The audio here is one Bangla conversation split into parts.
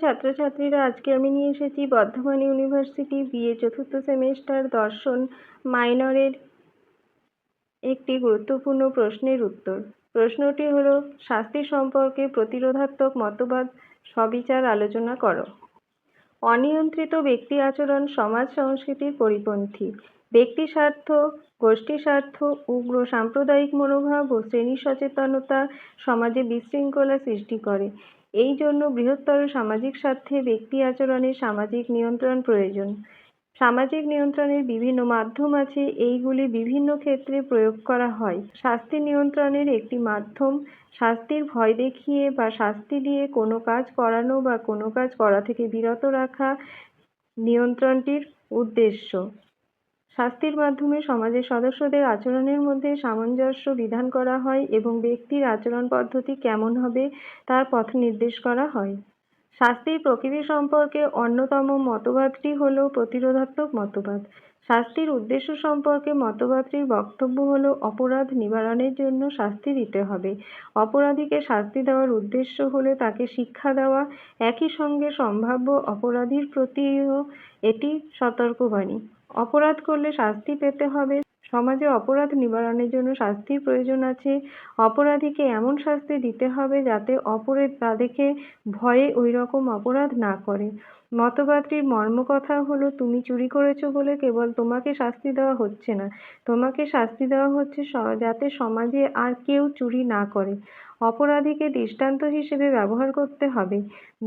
ছাত্রছাত্রীরা আজকে আমি নিয়ে এসেছি বর্ধমান ইউনিভার্সিটি বিএ চতুর্থ সেমিস্টার দর্শন মাইনরের একটি গুরুত্বপূর্ণ প্রশ্নের উত্তর। প্রশ্নটি হল, শাস্তি সম্পর্কে প্রতিরোধাত্মক মতবাদ সবিচার আলোচনা করো। অনিয়ন্ত্রিত ব্যক্তি আচরণ সমাজ সংস্কৃতির পরিপন্থী। ব্যক্তি স্বার্থ, গোষ্ঠী স্বার্থ, উগ্র সাম্প্রদায়িক মনোভাব ও শ্রেণি সচেতনতা সমাজে বিশৃঙ্খলা সৃষ্টি করে। এই জন্য বৃহত্তর সামাজিক স্বার্থে ব্যক্তি আচরণে সামাজিক নিয়ন্ত্রণ প্রয়োজন। সামাজিক নিয়ন্ত্রণের বিভিন্ন মাধ্যম আছে, এইগুলি বিভিন্ন ক্ষেত্রে প্রয়োগ করা হয়। শাস্তি নিয়ন্ত্রণের একটি মাধ্যম, শাস্তির ভয় দেখিয়ে বা শাস্তি দিয়ে কোনো কাজ করানো বা কোনো কাজ করা থেকে বিরত রাখা নিয়ন্ত্রণটির উদ্দেশ্য। শাস্তির মাধ্যমে সমাজের সদস্যদের আচরণের মধ্যে সামঞ্জস্য বিধান করা হয় এবং ব্যক্তির আচরণ পদ্ধতি কেমন হবে তার পথ নির্দেশ করা হয়। শাস্তির প্রকৃতি সম্পর্কে অন্যতম মতবাদটি হল প্রতিরোধাত্মক মতবাদ। শাস্তির উদ্দেশ্য সম্পর্কে মতবাদটির বক্তব্য হল অপরাধ নিবারণের জন্য শাস্তি দিতে হবে। অপরাধীকে শাস্তি দেওয়ার উদ্দেশ্য হলে তাকে শিক্ষা দেওয়া, একই সঙ্গে সম্ভাব্য অপরাধীর প্রতিও এটি সতর্কবাণী। অপরাধ করলে শাস্তি পেতে হবে। সমাজে অপরাধ নিবারণের জন্য শাস্তির প্রয়োজন আছে। অপরাধীকে এমন শাস্তি দিতে হবে যাতে অপরে তা দেখে ভয়ে ওই রকম অপরাধ না করে। মতবাদটির মর্মকথা হলো, তুমি চুরি করেছ বলে কেবল তোমাকে শাস্তি দেওয়া হচ্ছে না। তোমাকে শাস্তি দেওয়া হচ্ছে যাতে সমাজে আর কেউ চুরি না করে। অপরাধীকে দৃষ্টান্ত হিসেবে ব্যবহার করতে হবে,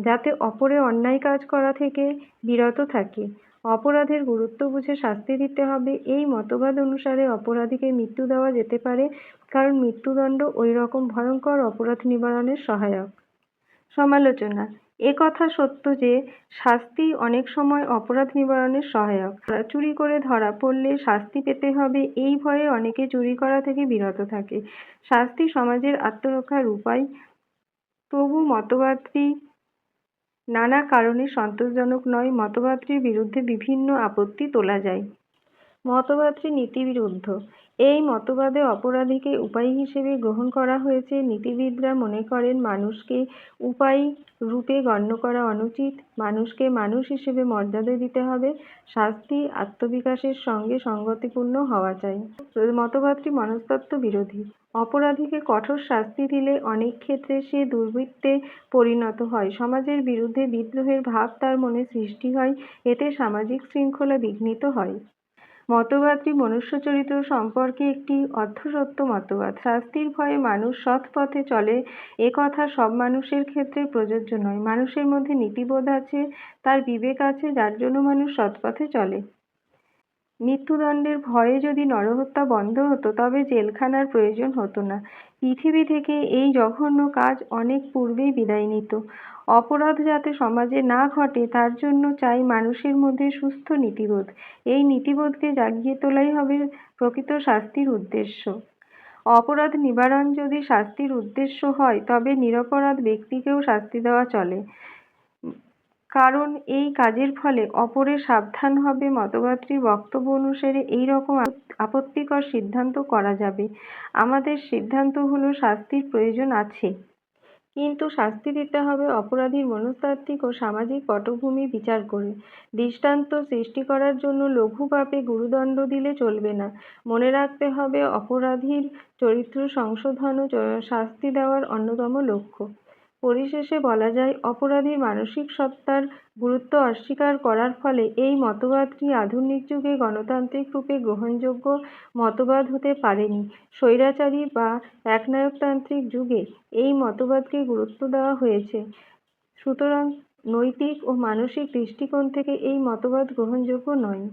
যাতে অপরে অন্যায় কাজ করা থেকে বিরত থাকে। অপরাধের গুরুত্ব বুঝে শাস্তি দিতে হবে। এই মতবাদ অনুসারে অপরাধীকে মৃত্যু দেওয়া যেতে পারে, কারণ মৃত্যুদণ্ড ওই রকম ভয়ঙ্কর অপরাধ নিবারণের সহায়ক। সমালোচনা, এ কথা সত্য যে শাস্তি অনেক সময় অপরাধ নিবারণের সহায়ক। চুরি করে ধরা পড়লে শাস্তি পেতে হবে, এই ভয়ে অনেকে চুরি করা থেকে বিরত থাকে। শাস্তি সমাজের আত্মরক্ষার উপায়। তবু মতবাদটি নানা কারণে সন্তোষজনক নয়, মতবাদটির বিরুদ্ধে বিভিন্ন আপত্তি তোলা যায়। মতবাদটি নীতিবিরুদ্ধ। এই মতবাদে অপরাধীকে উপায় হিসেবে গ্রহণ করা হয়েছে। নীতিবিদরা মনে করেন, মানুষকে উপায় রূপে গণ্য করা অনুচিত। মানুষকে মানুষ হিসেবে মর্যাদা দিতে হবে। শাস্তি আত্মবিকাশের সঙ্গে সঙ্গতিপূর্ণ হওয়া চাই। মতবাদটি মনস্তত্ত্ব বিরোধী। অপরাধীকে কঠোর শাস্তি দিলে অনেক ক্ষেত্রে সে দুর্বৃত্তে পরিণত হয়। সমাজের বিরুদ্ধে বিদ্রোহের ভাব তার মনে সৃষ্টি হয়, এতে সামাজিক শৃঙ্খলা বিঘ্নিত হয়। মতবাদটি মনুষ্যচরিত্র সম্পর্কে একটি অর্ধসত্য মতবাদ। শাস্তির ভয়ে মানুষ সৎ পথে চলে, এ কথা সব মানুষের ক্ষেত্রে প্রযোজ্য নয়। মানুষের মধ্যে নীতিবোধ আছে, তার বিবেক আছে, যার জন্য মানুষ সৎ পথে চলে। মৃত্যুদণ্ডের ভয়ে যদি নরহত্যা বন্ধ হতো, তবে জেলখানার প্রয়োজন হতো না। পৃথিবী থেকে এই জঘন্য কাজ অনেক পূর্বেই বিদায় নিত। অপরাধ যাতে সমাজে না ঘটে, তার জন্য চাই মানুষের মধ্যে সুস্থ নীতিবোধ। এই নীতিবোধকে জাগিয়ে তোলাই হবে প্রকৃত শাস্তির উদ্দেশ্য। অপরাধ নিবারণ যদি শাস্তির উদ্দেশ্য হয়, তবে নিরপরাধ ব্যক্তিকেও শাস্তি দেওয়া চলে। কারণ এই কাজের ফলে অপরের সাবধান হবে মতবাদটির বক্তব্য অনুসারে এই রকম আপত্তিকর সিদ্ধান্ত করা যাবে। আমাদের সিদ্ধান্ত হলো শাস্তির প্রয়োজন আছে। কিন্তু শাস্তি দিতে হবে অপরাধীর মনস্তাত্ত্বিক ও সামাজিক পটভূমি বিচার করে। দৃষ্টান্ত সৃষ্টি করার জন্য লঘু পাপে গুরুদণ্ড দিলে চলবে না। মনে রাখতে হবে অপরাধীর চরিত্র সংশোধন ও শাস্তি দেওয়ার অন্যতম লক্ষ্য। পরিশেষে বলা যায়, অপরাধীর মানসিক সত্তার গুরুত্ব অস্বীকার করার ফলে এই মতবাদটি আধুনিক যুগে গণতান্ত্রিক রূপে গ্রহণযোগ্য মতবাদ হতে পারেনি। স্বৈরাচারী বা একনায়কতান্ত্রিক যুগে এই মতবাদকে গুরুত্ব দেওয়া হয়েছে। সুতরাং নৈতিক ও মানসিক দৃষ্টিকোণ থেকে এই মতবাদ গ্রহণযোগ্য নয়।